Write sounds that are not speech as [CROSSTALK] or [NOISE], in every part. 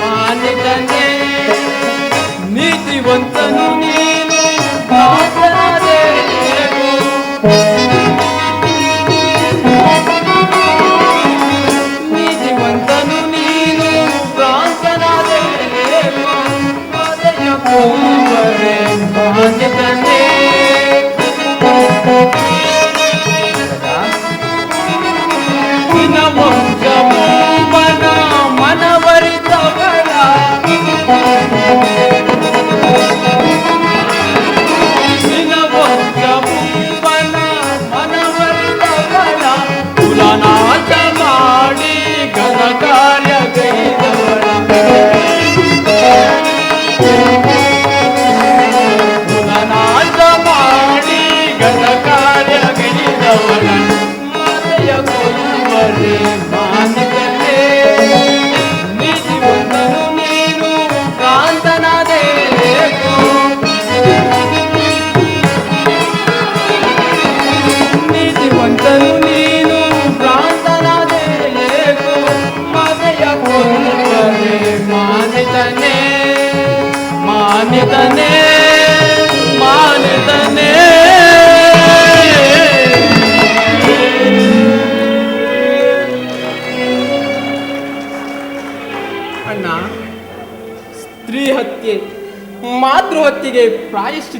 मान तने नीतिवंत नुनी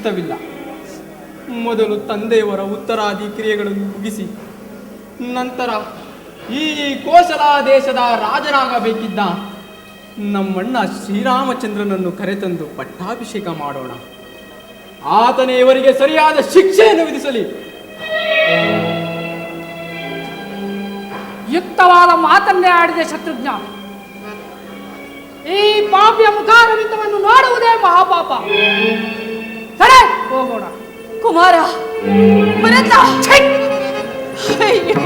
ಪ್ರಾಯಶ್ಚಿತವಿಲ್ಲ ಮೊದಲು ತಂದೆಯವರ ಉತ್ತರಾದಿ ಕ್ರಿಯೆಗಳನ್ನು ಮುಗಿಸಿ, ನಂತರ ಈ ಕೋಸಲ ದೇಶದ ರಾಜನಾಗಬೇಕಿದ್ದ ನಮ್ಮಣ್ಣ ಶ್ರೀರಾಮಚಂದ್ರನನ್ನು ಕರೆತಂದು ಪಟ್ಟಾಭಿಷೇಕ ಮಾಡೋಣ. ಆತನೇ ಇವರಿಗೆ ಸರಿಯಾದ ಶಿಕ್ಷೆಯನ್ನು ವಿಧಿಸಲಿ. ಯುಕ್ತವಾದ ಮಾತನ್ನೇ ಆಡಿದೆ ಶತ್ರುಘ್ನ. ಈ ಪಾಪಿಯ ಮುಖಾರವಿಂದವನ್ನು ನೋಡುವುದೇ ಮಹಾಪಾಪ. ಸರಿ ಹೋಗೋಣ. ಕುಮಾರ ಭರತ ಅಯ್ಯೋ.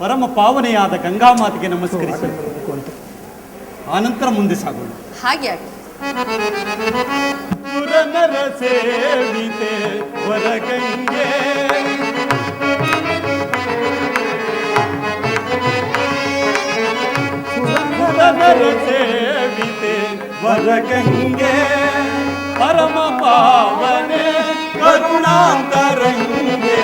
ಪರಮ ಪಾವನೆಯಾದ ಗಂಗಾಮಾತೆಗೆ ನಮಸ್ಕರಿಸಿ. ಆನಂತರ ಮುಂದೆ ಸಾಗೋಣ. ಹಾಗೆ ಆಗಿ ಪುರನರ ಸೇವಿತೆ ಹೊರಗಂಗೆ ಪುರನರ ಸೇವಿತೆ ಹೊರಗಂಗೆ ಪರಮ ಪಾವನೆ ಕರುಣಾಂತರಂಗೆ.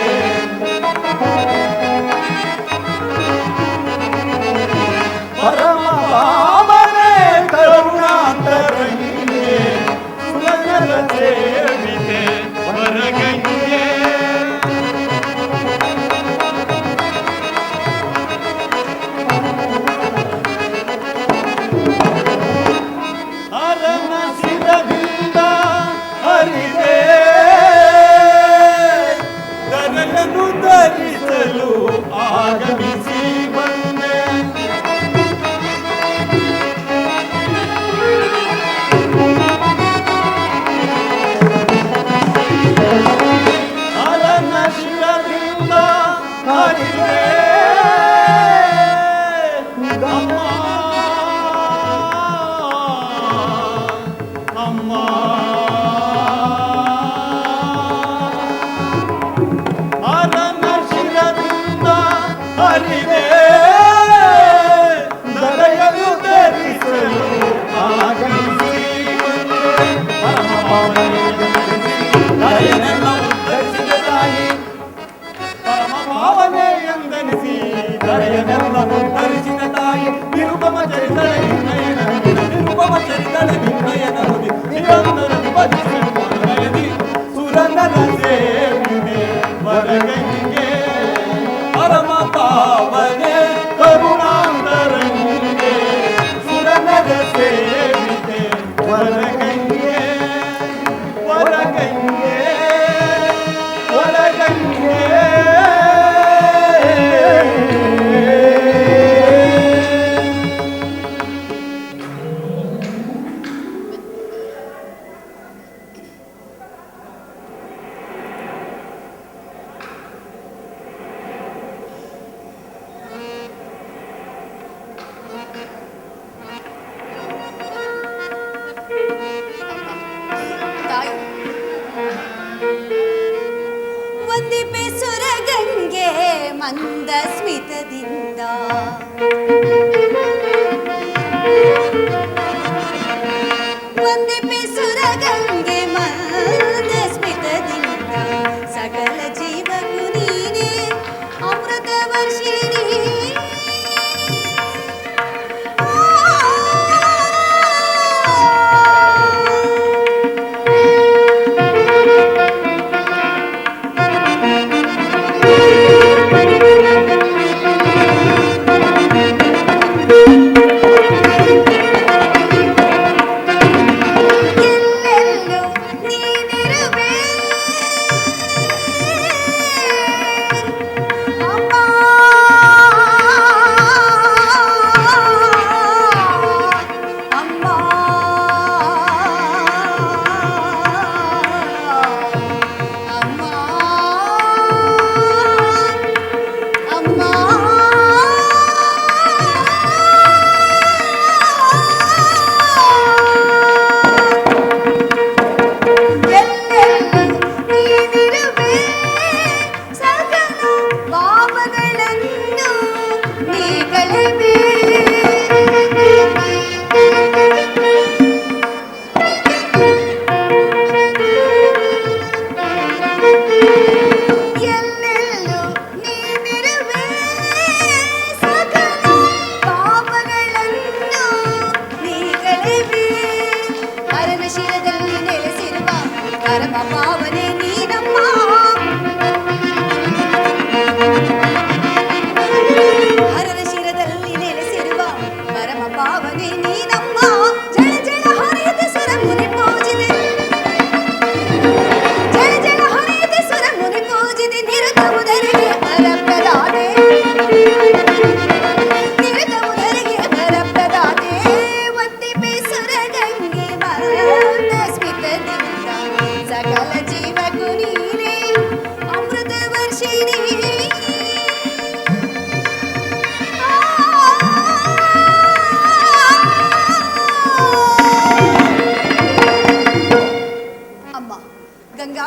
Happy.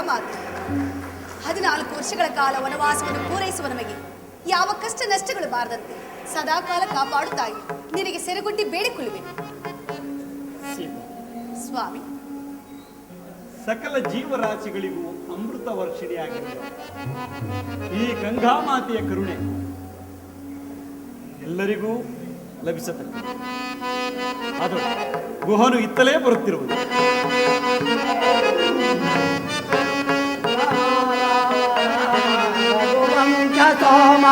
ಮಾತೆ. ಹದಿನಾಲ್ಕು ವರ್ಷಗಳ ಕಾಲ ವನವಾಸವನ್ನು ಪೂರೈಸುವ ನಮಗೆ ಯಾವ ಕಷ್ಟ ನಷ್ಟಗಳು ಬಾರದಂತೆ ಸದಾ ಕಾಲ ಕಾಪಾಡುತ್ತಾಗಿ ನಿನಗೆ ಸೆರೆಗುಡ್ಡಿ ಬೇಡಿಕೊಳ್ಳುವೆ ಸ್ವಾಮಿ. ಸಕಲ ಜೀವರಾಶಿಗಳಿಗೂ ಅಮೃತ ವರ್ಷಿಣಿಯಾಗಿರುವ ಈ ಗಂಗಾಮಾತೆಯ ಕರುಣೆ ಎಲ್ಲರಿಗೂ ಲಭಿಸತಕ್ಕ ಅದು ಗುಹನು ಇತ್ತಲೇ ಬರುತ್ತಿರುವುದು. ರಘುವಂಶ ಸೋಮ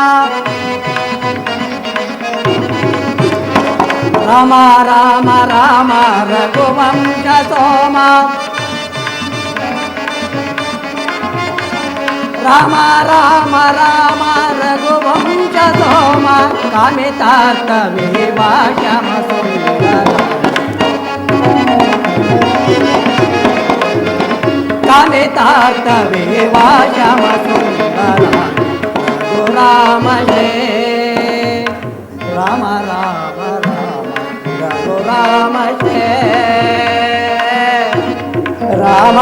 ರಾಮ ರಾಮ ರಾಮ ರಘುವಂಶ ಸೋಮ ರಾಮ ರಾಮ ರಾಮ ರಘುವಂಶ ಸೋಮ ಕಾಮಿತಾರ್ಥವೇ ಭಾಷಮ ಸುಂದರ ಕಾಮಿತಾರ್ಥವೇ ವಾಶಮ ಸುಂದರ ರಘುರಾಮ ಜಯ ರಾಮ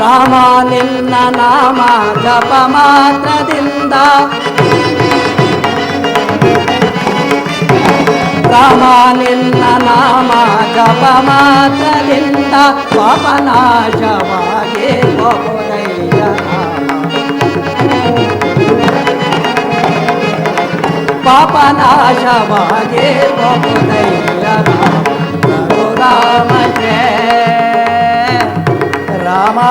ರಾಮ ರಾಮ ರಘುರಾಮ ಜಯ ರಾಮ ರಾಮ నామ నిన్న నామ. జపమాతలింత పాపనాశవాగే గోరయ్య పాపనాశవాగే గోరయ్య రఘు రామ రామా.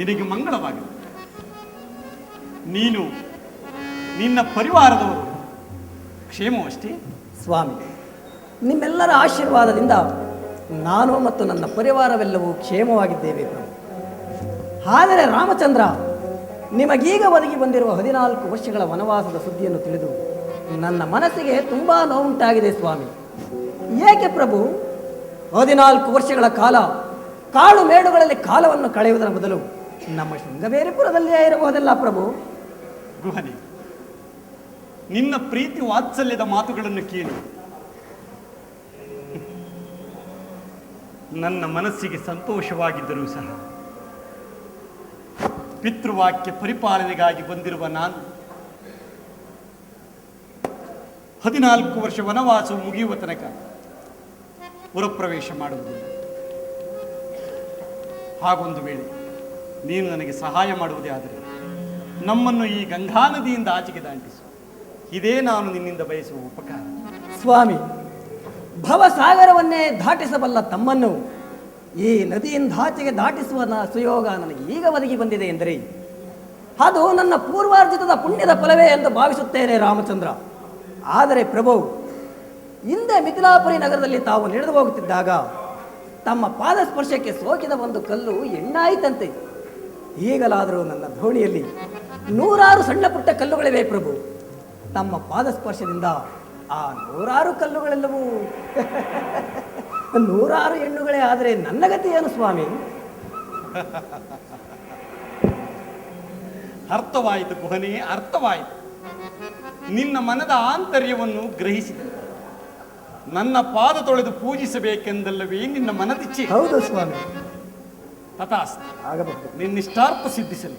ನಿನಗೆ ಮಂಗಳವಾಗಿದೆ. ನೀನು ನಿನ್ನ ಪರಿವಾರದವರು ಕ್ಷೇಮವಷ್ಟೇ ಸ್ವಾಮಿ, ನಿಮ್ಮೆಲ್ಲರ ಆಶೀರ್ವಾದದಿಂದ ನಾನು ಮತ್ತು ನನ್ನ ಪರಿವಾರವೆಲ್ಲವೂ ಕ್ಷೇಮವಾಗಿದ್ದೇವೆ ಆದರೆ ರಾಮಚಂದ್ರ, ನಿಮಗೀಗ ಒದಗಿ ಬಂದಿರುವ ಹದಿನಾಲ್ಕು ವರ್ಷಗಳ ವನವಾಸದ ಸುದ್ದಿಯನ್ನು ತಿಳಿದು ನನ್ನ ಮನಸ್ಸಿಗೆ ತುಂಬ ನೋವುಂಟಾಗಿದೆ ಸ್ವಾಮಿ. ಏಕೆ ಪ್ರಭು? ಹದಿನಾಲ್ಕು ವರ್ಷಗಳ ಕಾಲ ಕಾಳು ಮೇಡುಗಳಲ್ಲಿ ಕಾಲವನ್ನು ಕಳೆಯುವುದರ ಬದಲು ನಮ್ಮ ಶೃಂಗಬೇರಿಪುರದಲ್ಲಿಯೇ ಇರಬಹುದಲ್ಲ ಪ್ರಭು? ಗುಹನೆ ನಿನ್ನ ಪ್ರೀತಿ ವಾತ್ಸಲ್ಯದ ಮಾತುಗಳನ್ನು ಕೇಳಿ. ನನ್ನ ಮನಸ್ಸಿಗೆ ಸಂತೋಷವಾಗಿದ್ದರೂ ಸಹ ಪಿತೃವಾಕ್ಯ ಪರಿಪಾಲನೆಗಾಗಿ ಬಂದಿರುವ ನಾನು ಹದಿನಾಲ್ಕು ವರ್ಷ ವನವಾಸ ಮುಗಿಯುವ ತನಕ ಪುರಪ್ರವೇಶ ಮಾಡುವುದಿಲ್ಲ. ಹಾಗೊಂದು ವೇಳೆ ನೀನು ನನಗೆ ಸಹಾಯ ಮಾಡುವುದೇ ಆದರೆ ನಮ್ಮನ್ನು ಈ ಗಂಗಾ ನದಿಯಿಂದ ಆಚೆಗೆ ದಾಟಿಸು. ಇದೇ ನಾನು ನಿನ್ನಿಂದ ಬಯಸುವ ಉಪಕಾರ. ಸ್ವಾಮಿ, ಭವಸಾಗರವನ್ನೇ ದಾಟಿಸಬಲ್ಲ ತಮ್ಮನ್ನು ಈ ನದಿಯಿಂದ ಆಚೆಗೆ ದಾಟಿಸುವ ಸುಯೋಗ ನನಗೆ ಈಗ ಒದಗಿ ಬಂದಿದೆ ಎಂದರೆ. ಅದು ನನ್ನ ಪೂರ್ವಾರ್ಜಿತದ ಪುಣ್ಯದ ಫಲವೇ ಎಂದು ಭಾವಿಸುತ್ತೇನೆ ರಾಮಚಂದ್ರ. ಆದರೆ ಪ್ರಭು, ಹಿಂದೆ ಮಿಥಿಲಾಪುರಿ ನಗರದಲ್ಲಿ ತಾವು ನಡೆದು ಹೋಗುತ್ತಿದ್ದಾಗ ತಮ್ಮ ಪಾದಸ್ಪರ್ಶಕ್ಕೆ ಸೋಕಿದ ಒಂದು ಕಲ್ಲು ಎಣ್ಣಾಯಿತಂತೆ ಈಗಲಾದರೂ ನನ್ನ ಧೋಣಿಯಲ್ಲಿ ನೂರಾರು ಸಣ್ಣ ಪುಟ್ಟ ಕಲ್ಲುಗಳಿವೆ ಪ್ರಭು. ತಮ್ಮ ಪಾದಸ್ಪರ್ಶದಿಂದ ಆ ನೂರಾರು ಕಲ್ಲುಗಳೆಲ್ಲವೂ. [LAUGHS] ನೂರಾರು ಹೆಣ್ಣುಗಳೇ ಆದರೆ ನನ್ನ ಗತಿ ಏನು ಸ್ವಾಮಿ? [LAUGHS] ಅರ್ಥವಾಯಿತು ಗುಹನೆ ಅರ್ಥವಾಯಿತು. ನಿನ್ನ ಮನದ ಆಂತರ್ಯವನ್ನು ಗ್ರಹಿಸಿದೆ. ನನ್ನ ಪಾದ ತೊಳೆದು ಪೂಜಿಸಬೇಕೆಂದಲ್ಲವೇ ನಿನ್ನ ಮನದಿಚ್ಛೆ ಹೌದು ಸ್ವಾಮಿ. ತಥಾಸ್ತು. ಆಗಬಹುದು. ನಿನ್ನಿಷ್ಟಾರ್ಥ ಸಿದ್ಧಿಸಲಿ.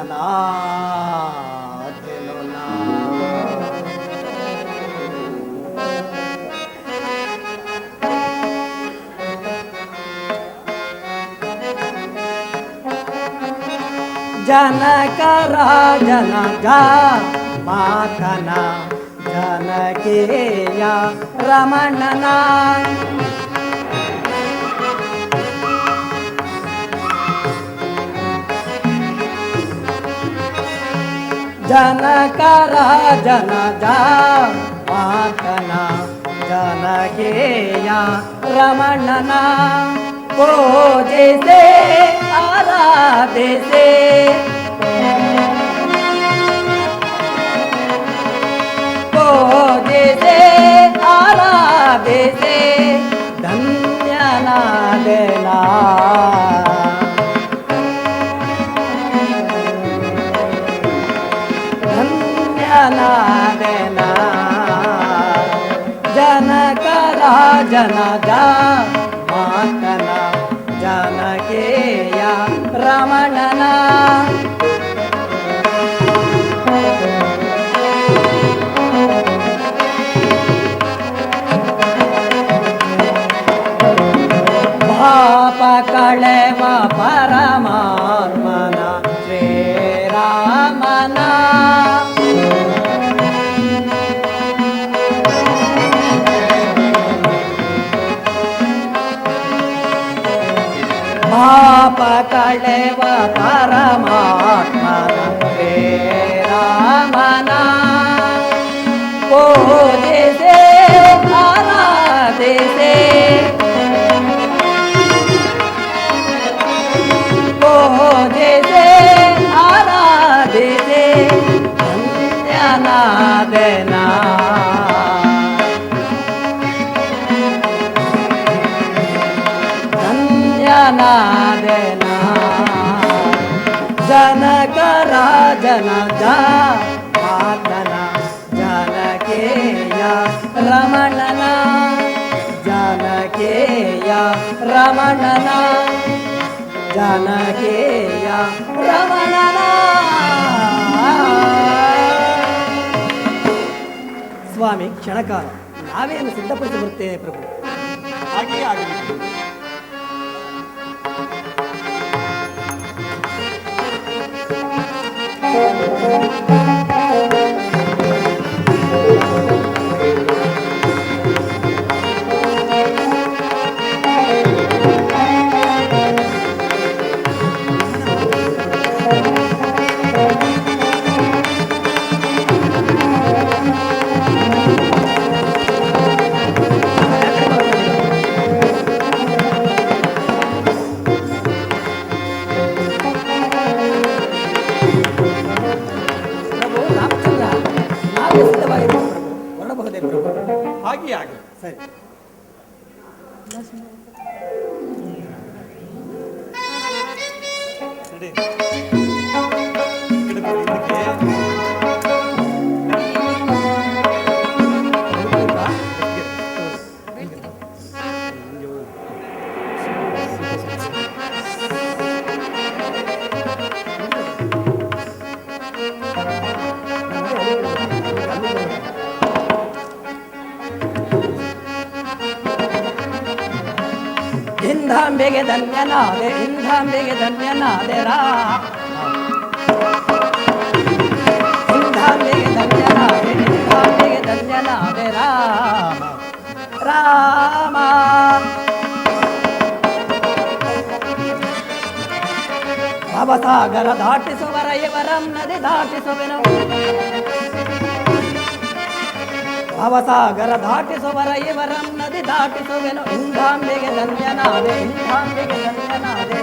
জানাত এলো না జనకరా జనగా మాతన జనకేయ రమణనా జనక రాజన జాతన జనకేయ రమణన పూజిసే ఆరాధిసే పూజిసే ఆరాధిసే ధన్యనాదేనా জানাজা Desde ರಾಜನ ಜಾ ಮಾತನ ಜನಕೇಯ ರಮಣನ ಜನಕೇಯ ರಮಣನ ಜನಕೇಯ ರಮಣನ ಸ್ವಾಮಿ ಕ್ಷಣಕಾಲ ನಾವೇನು ಸಿದ್ಧಪಡಿಸಿ ಬರುತ್ತೇವೆ ಪ್ರಭು ಹಾಗೆಯೇ ಆಗಲಿ ಪ್ರಭು ಇಂಧಾಂಬೆಗೆ ಧನ್ಯನಾದೆ ಇಂಧಾಂಬೆಗೆ ಧನ್ಯನಾದೆ ರಾ ಇಂಧಾಂಬೆಗೆ ಧನ್ಯನಾದೆ ಇಂಧಾಂಬೆಗೆ ಧನ್ಯನಾದೆ ರಾಮ ರಾಮ ಭವಸಾಗರ ದಾಟಿಸುವರ ಇವರಂ ನದಿ ದಾಟಿಸುವೆನು ಭವಸಾಗರ ದಾಟಿಸುವರ ಇವರಂ ನದಿ ದಾಟಿಸುವೆನು. ಇಂಧಾಂಬೆಗೆ ಧನ್ಯನಾದೆ ಇಂಧಾಂಬೆಗೆ ಧನ್ಯನಾದೆ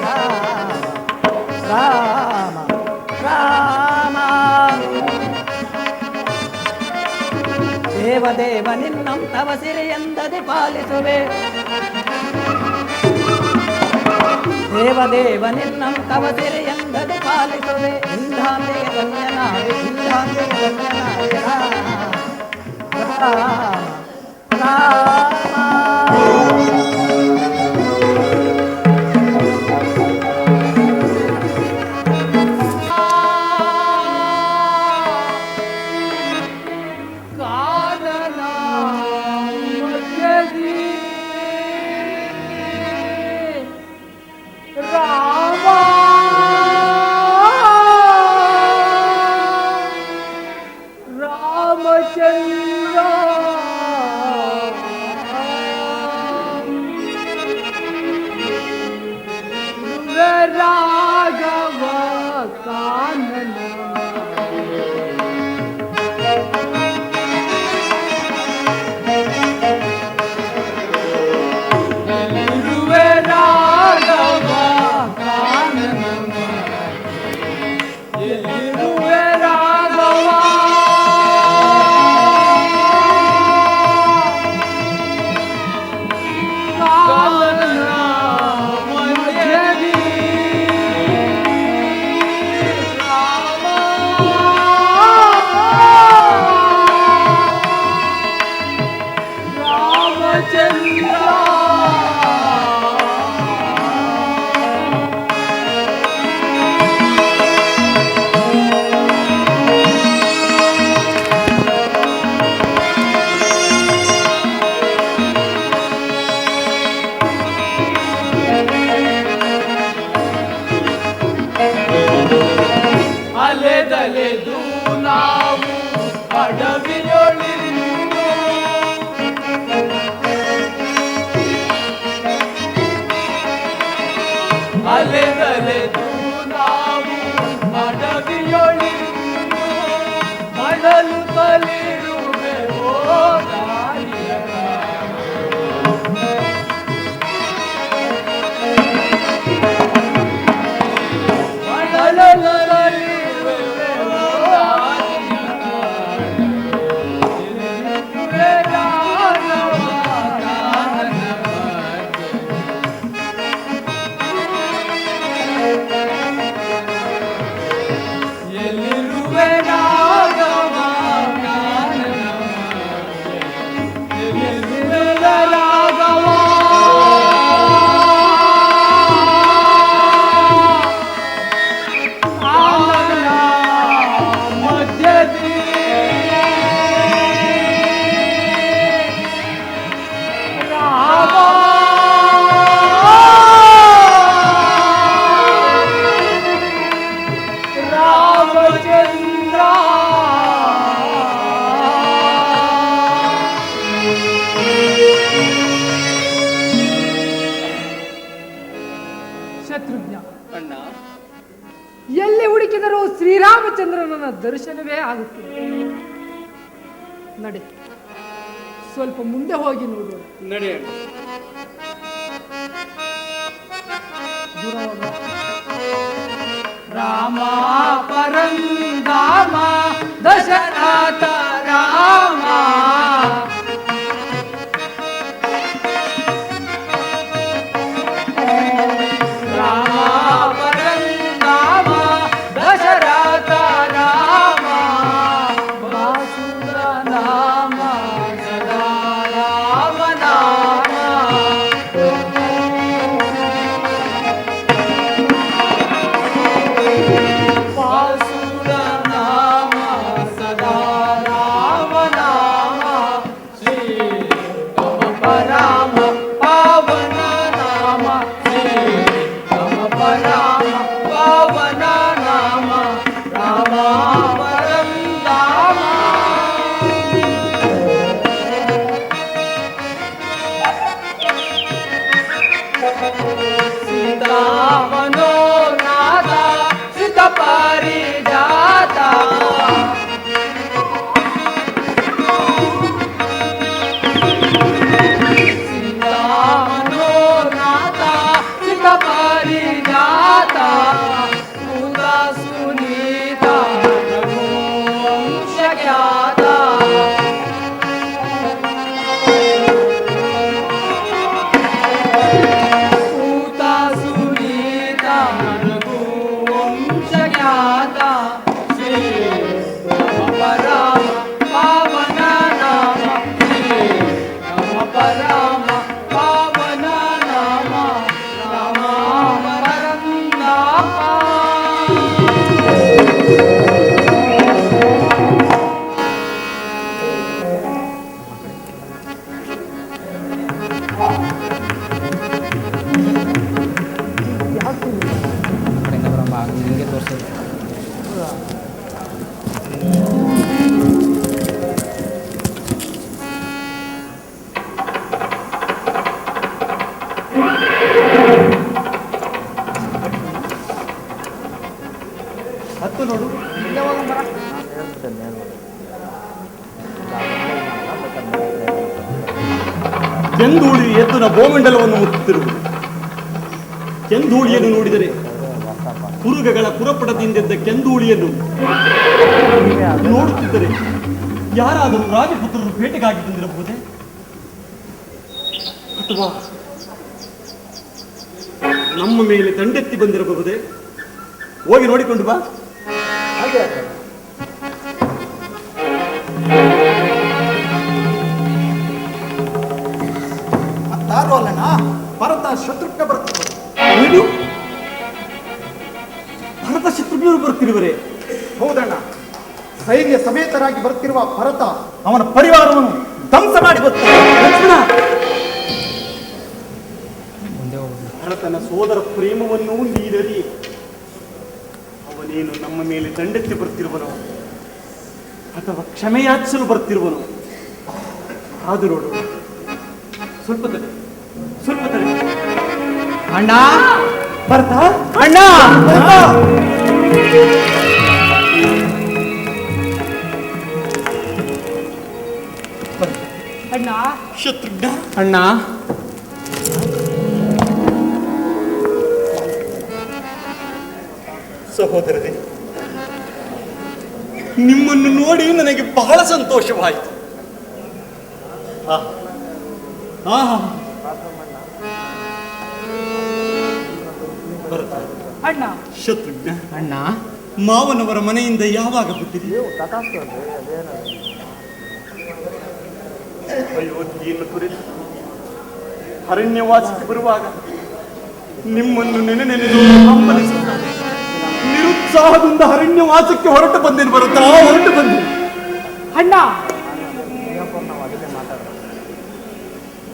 ರಾಮ. ರಾಮ ದೇವದೇವ ನಿನ್ನಂ ತವ ಸಿರಿಯಂದದಿ ಪಾಲಿಸುವೆ. ದೇವದೇವ ನಿನ್ನಂ ತವ ಸಿರಿಯಂದದಿ ಪಾಲಿಸುವೆ. ಇಂಧಾಂಬೆಗೆ ಧನ್ಯನಾದೆ ಇಂಧಾಂಬೆಗೆ ಧನ್ಯನಾದೆ Rama Rama na na na aleluia. どう？ಬೋಮಂಡಲವನ್ನು ಮುಟ್ಟುತ್ತಿರುವುದು ಕೆಂಧೂಳಿಯನ್ನು ನೋಡಿದರೆ ಕುರುಗಗಳ ಕುರಪಟದಿಂದೆದ್ದ ಕೆಂದೂಳಿಯನ್ನು ನೋಡುತ್ತಿದ್ದರೆ ಯಾರಾದರೂ ರಾಜಪುತ್ರರು ಬೇಟೆಗಾಗಿ ಬಂದಿರಬಹುದೇ? ಅಥವಾ ನಮ್ಮ ಮೇಲೆ ದಂಡೆತ್ತಿ ಬಂದಿರಬಹುದೇ? ಹೋಗಿ ನೋಡಿಕೊಂಡು ಬಾ. ಶತ್ರುಘ್ನ ಬರ್ತಿರ್ಬೋದು ಏನು? ಭರತ ಶತ್ರುಘ್ನರು ಬರ್ತಿರುವರೆ ಹೌದಣ್ಣ. ಸೈನ್ಯ ಸಮೇತರಾಗಿ ಬರ್ತಿರುವ ಭರತ ಅವನ ಪರಿವಾರವನ್ನು ಧ್ವಂಸ ಮಾಡಿ ಬರ್ತಾನೆ ಲಕ್ಷ್ಮಣ! ಭರತನ ಸೋದರ ಪ್ರೇಮವನ್ನು ನೀಡಲಿ. ಅವನೇನು ನಮ್ಮ ಮೇಲೆ ದಂಡೆತ್ತಿ ಬರ್ತಿರುವನು ಅಥವಾ ಕ್ಷಮೆಯಾಚಿಸಲು ಬರ್ತಿರುವನು ಆದರೂ ನೋಡು. ಸ್ವಲ್ಪ ತಡೆ. ಸ್ವಲ್ಪ ತಡೆ. ಅಣ್ಣ ಬರ್ತಾ ಅಣ್ಣ ಅಣ್ಣ. ಶತ್ರುಘ್ನ. ಅಣ್ಣ. ಸಹೋದರರೇ ನಿಮ್ಮನ್ನು ನೋಡಿ ನನಗೆ ಬಹಳ ಸಂತೋಷವಾಯಿತು. ಹಾ ಆಹಾ. ಅಣ್ಣ. ಶತ್ರುಘ್ನ. ಅಣ್ಣ. ಮಾವನವರ ಮನೆಯಿಂದ ಯಾವಾಗ ಬಿಟ್ಟಿದೆ? ಅಯೋಧ್ಯೆಯನ್ನು ಕುರಿತು ಅರಣ್ಯವಾಸಕ್ಕೆ ಬರುವಾಗ ನಿಮ್ಮನ್ನು ನೆನೆ ನೆನೆದು ನಿರುತ್ಸಾಹದಿಂದ ಅರಣ್ಯವಾಸಕ್ಕೆ ಹೊರಟು ಬಂದೇನು ಬರುತ್ತಾ ಹೊರಟು ಬಂದೆ. ಅಣ್ಣ.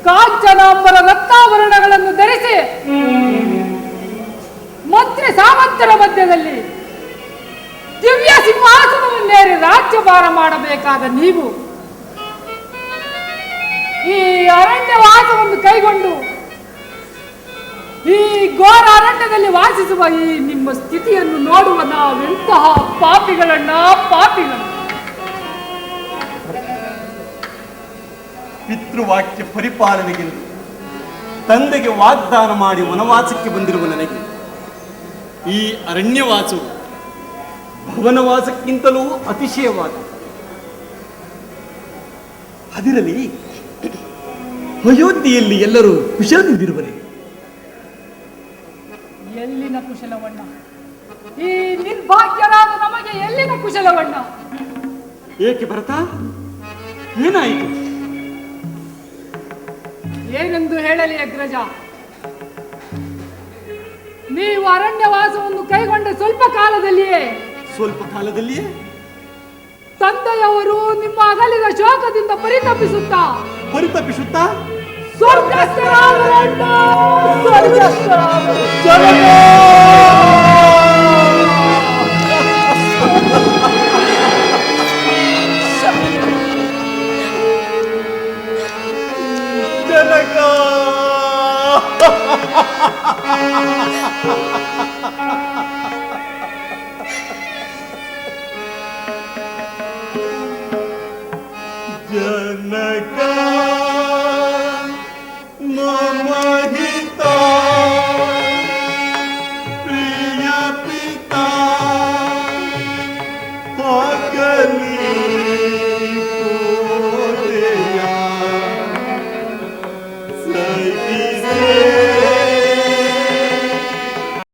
ಕಾಂಚನಾಂಬರ ರತ್ನಾಭರಣಗಳನ್ನು ಧರಿಸಿ ಮಂತ್ರಿ ಸಾಮಂತರ ಮಧ್ಯದಲ್ಲಿ ದಿವ್ಯ ಸಿಂಹಾಸನವನ್ನೇರಿ ರಾಜ್ಯಭಾರ ಮಾಡಬೇಕಾದ ನೀವು ಈ ಅರಣ್ಯವಾಸವನ್ನು ಕೈಗೊಂಡು ಈ ಘೋರ ಅರಣ್ಯದಲ್ಲಿ ವಾಸಿಸುವ ಈ ನಿಮ್ಮ ಸ್ಥಿತಿಯನ್ನು ನೋಡುವ ನಾವೆಂತಹ ಪಾಪಿಗಳನ್ನ ಪಾಪಿಗಳು ಪಿತೃವಾಕ್ಯ ಪರಿಪಾಲನೆಗೆಂದು ತಂದೆಗೆ ವಾಗ್ದಾನ ಮಾಡಿ ವನವಾಸಕ್ಕೆ ಬಂದಿರುವ ನನಗೆ ಈ ಅರಣ್ಯವಾಸವು ಭವನವಾಸಕ್ಕಿಂತಲೂ ಅತಿಶಯವಾದ. ಅದಿರಲಿ ಅಯೋಧ್ಯೆಯಲ್ಲಿ ಎಲ್ಲರೂ ಕುಶಲದಿಂದಿರುವರೆ? ಎಲ್ಲಿನ ಕುಶಲವಣ್ಣ? ಈ ನಿರ್ಭಾಗ್ಯರಾದ ನಮಗೆ ಎಲ್ಲಿನ ಕುಶಲವಣ್ಣ? ಏಕೆ ಭರತ? ಏನಾಯಿತು? ಏನೆಂದು ಹೇಳಲಿ ಅಗ್ರಜ? ನೀವು ಅರಣ್ಯವಾಸವನ್ನು ಕೈಗೊಂಡ ಸ್ವಲ್ಪ ಕಾಲದಲ್ಲಿಯೇ ಸ್ವಲ್ಪ ಕಾಲದಲ್ಲಿಯೇ? ತಂದೆಯವರು ನಿಮ್ಮ ಅಗಲಿದ ಶೋಕದಿಂದ ಪರಿತಪಿಸುತ್ತಾ? ಪರಿತಪಿಸುತ್ತಾ? ಸ್ವರ್ಗಸ್ಥರಾದರಣ್ಣ, ಸ್ವರ್ಗಸ್ಥರಾದರು. ಜನಕ!